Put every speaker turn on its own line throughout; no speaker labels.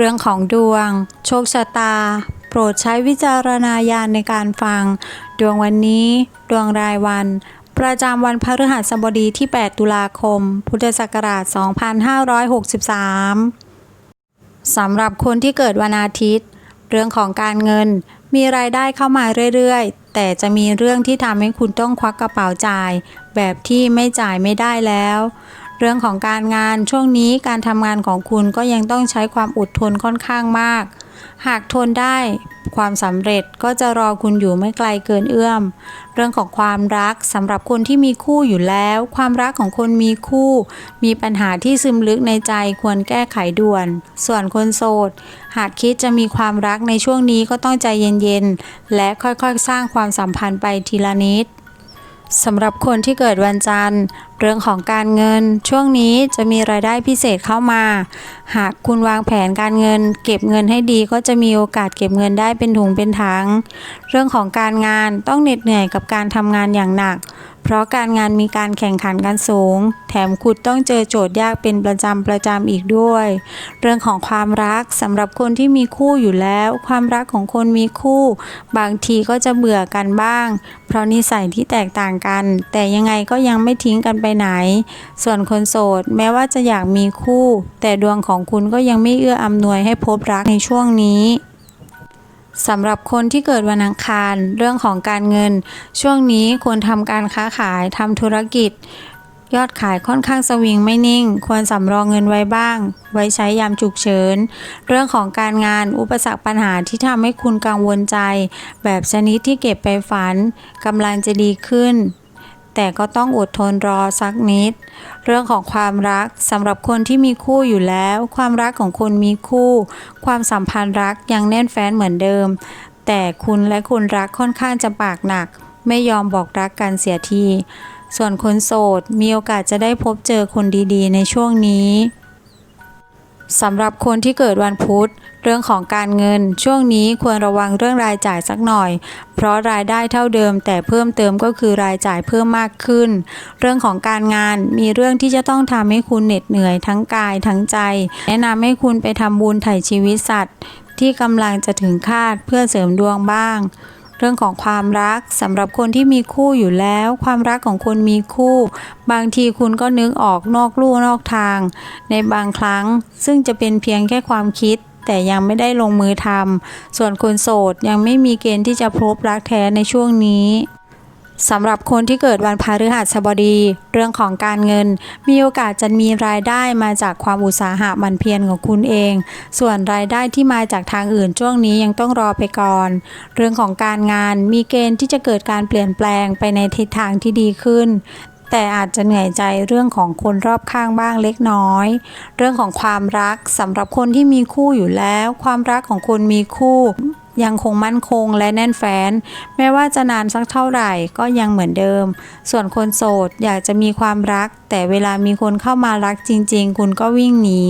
เรื่องของดวง โชคชะตา โปรดใช้วิจารณญาณในการฟัง ดวงวันนี้ ดวงรายวัน ประจำวันพฤหัสบดีที่ 8 ตุลาคม พุทธศักราช 2563 สำหรับคนที่เกิดวันอาทิตย์ เรื่องของการเงิน มีรายได้เข้ามาเรื่อยๆ แต่จะมีเรื่องที่ทำให้คุณต้องควักกระเป๋าจ่าย แบบที่ไม่จ่ายไม่ได้แล้ว เรื่องของการงานช่วงนี้การทำงานของคุณก็ยังต้องใช้ความอดทนค่อนข้างมาก หากทนได้ความสำเร็จก็จะรอคุณอยู่ไม่ไกลเกินเอื้อม เรื่องของความรักสำหรับคนที่มีคู่อยู่แล้ว ความรักของคนมีคู่ มีปัญหาที่ซึมลึกในใจควรแก้ไขด่วน ส่วนคนโสด หากคิดจะมีความรักในช่วงนี้ก็ต้องใจเย็นๆ และค่อยๆ สร้างความสัมพันธ์ไปทีละนิด สำหรับคนที่เกิดวันจันทร์ เรื่องของการเงิน ช่วงนี้จะมีรายได้พิเศษเข้ามา หากคุณวางแผนการเงิน เก็บเงินให้ดีก็จะมีโอกาสเก็บเงินได้เป็นถุงเป็นถัง เรื่องของการงานต้องเหน็ดเหนื่อยกับการทำงานอย่างหนัก เพราะการงานมีการแข่งขันกันสูง แถมคุณต้องเจอโจทย์ยากเป็นประจำประจำอีกด้วย เรื่องของความรักสำหรับคนที่มีคู่อยู่แล้ว ความรักของคนมีคู่ บางทีก็จะเบื่อกันบ้าง เพราะนิสัยที่แตกต่างกัน แต่ยังไงก็ยังไม่ทิ้งกันไปไหน ส่วนคนโสดแม้ว่าจะอยากมีคู่ แต่ดวงของคุณก็ยังไม่เอื้ออำนวยให้พบรักในช่วงนี้ สำหรับคนที่เกิดวันอังคารเรื่องของการเงิน ช่วงนี้ควรทำการค้าขายทำธุรกิจ ยอดขายค่อนข้างสวิงไม่นิ่ง ควรสำรองเงินไว้บ้าง ไว้ใช้ยามฉุกเฉิน เรื่องของการงานอุปสรรคปัญหาที่ทำให้คุณกังวลใจ แบบชนิดที่เก็บไปฝันกำลังจะดีขึ้น แต่ก็ต้องอดทนรอสักนิด เรื่องของความรักสำหรับคนที่มีคู่อยู่แล้ว ความรักของคนมีคู่ ความสัมพันธ์รักยังแน่นแฟ้นเหมือนเดิม แต่คุณและคุณรักค่อนข้างจะปากหนัก ไม่ยอมบอกรักกันเสียที ส่วนคนโสดมีโอกาสจะได้พบเจอคนดีๆ ในช่วงนี้ สำหรับคนที่เกิดวันพุธ เรื่องของการเงิน ช่วงนี้ควรระวังเรื่องรายจ่ายสักหน่อย เพราะรายได้เท่าเดิม แต่เพิ่มเติมก็คือรายจ่ายเพิ่มมากขึ้น เรื่องของการงานมีเรื่องที่จะต้องทำให้คุณเหน็ดเหนื่อยทั้งกายทั้งใจ แนะนำให้คุณไปทำบุญไถ่ชีวิตสัตว์ ที่กำลังจะถึงคาดเพื่อเสริมดวงบ้าง เรื่องของความรักสำหรับคนที่มีคู่อยู่แล้ว ความรักของคนมีคู่ บางทีคุณก็นึกออกนอกลู่นอกทาง ในบางครั้งซึ่งจะเป็นเพียงแค่ความคิดแต่ยังไม่ได้ลงมือทำส่วนคนโสดยังไม่มีเกณฑ์ที่จะพบรักแท้ในช่วงนี้ สำหรับคนที่เกิดวันพฤหัสบดี เรื่องของการเงิน มีโอกาสจะมีรายได้มาจากความอุตสาหะมันเพียรของคุณเอง ส่วนรายได้ที่มาจากทางอื่นช่วงนี้ยังต้องรอไปก่อน เรื่องของการงานมีเกณฑ์ที่จะเกิดการเปลี่ยนแปลงไปในทิศทางที่ดีขึ้น แต่อาจจะเหนื่อยใจเรื่องของคนรอบข้างบ้างเล็กน้อย เรื่องของความรักสำหรับคนที่มีคู่อยู่แล้ว ความรักของคนมีคู่ ยังคงมั่นคงและแน่นแฟ้น แม้ว่าจะนานสักเท่าไหร่ก็ยังเหมือนเดิม ส่วนคนโสดอยากจะมีความรัก แต่เวลามีคนเข้ามารักจริง ๆ คุณก็วิ่งหนี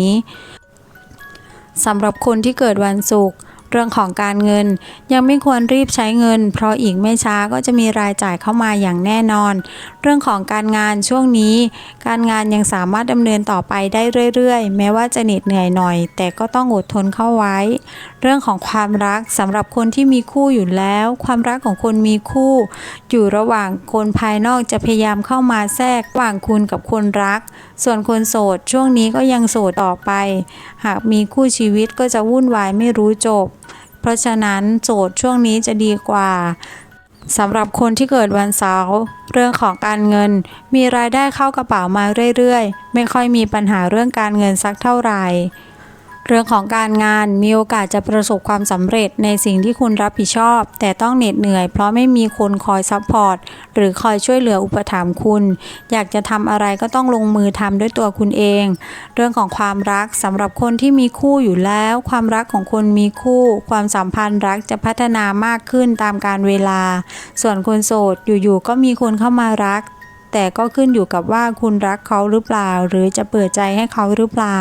สำหรับคนที่เกิดวันศุกร์เรื่องของการเงินยังไม่ควรรีบใช้เงิน เพราะอีกไม่ช้าก็จะมีรายจ่ายเข้ามาอย่างแน่นอน เรื่องของการงานช่วงนี้ การงานยังสามารถดำเนินต่อไปได้เรื่อยๆ แม้ว่าจะเหน็ดเหนื่อยหน่อย แต่ก็ต้องอดทนเข้าไว้เรื่องของความรักสำหรับคนที่มีคู่อยู่แล้ว ความรักของคนมีคู่ อยู่ระหว่างคนภายนอกจะพยายามเข้ามาแทรกระหว่างคุณกับคนรัก ส่วนคนโสดช่วงนี้ก็ยังโสดต่อไป หากมีคู่ชีวิตก็จะวุ่นวายไม่รู้จบ เพราะฉะนั้นโจทย์ช่วงนี้จะดีกว่าสำหรับคนที่เกิดวันเสาร์เรื่องของการเงิน มีรายได้เข้ากระเป๋ามาเรื่อยๆ ไม่ค่อยมีปัญหาเรื่องการเงินสักเท่าไหร่ เรื่องของการงานมีโอกาสจะประสบความสำเร็จในสิ่งที่คุณรับผิดชอบ แต่ต้องเหน็ดเหนื่อย เพราะไม่มีคนคอยซัพพอร์ตหรือคอยช่วยเหลืออุปถัมภ์คุณ อยากจะทำอะไรก็ต้องลงมือทำด้วยตัวคุณเอง เรื่องของความรักสำหรับคนที่มีคู่อยู่แล้ว ความรักของคนมีคู่ ความสัมพันธ์รักจะพัฒนามากขึ้นตามการเวลา ส่วนคนโสดอยู่ๆก็มีคนเข้ามารักแต่ก็ขึ้นอยู่กับว่าคุณรักเขาหรือเปล่า หรือจะเปิดใจให้เขาหรือเปล่า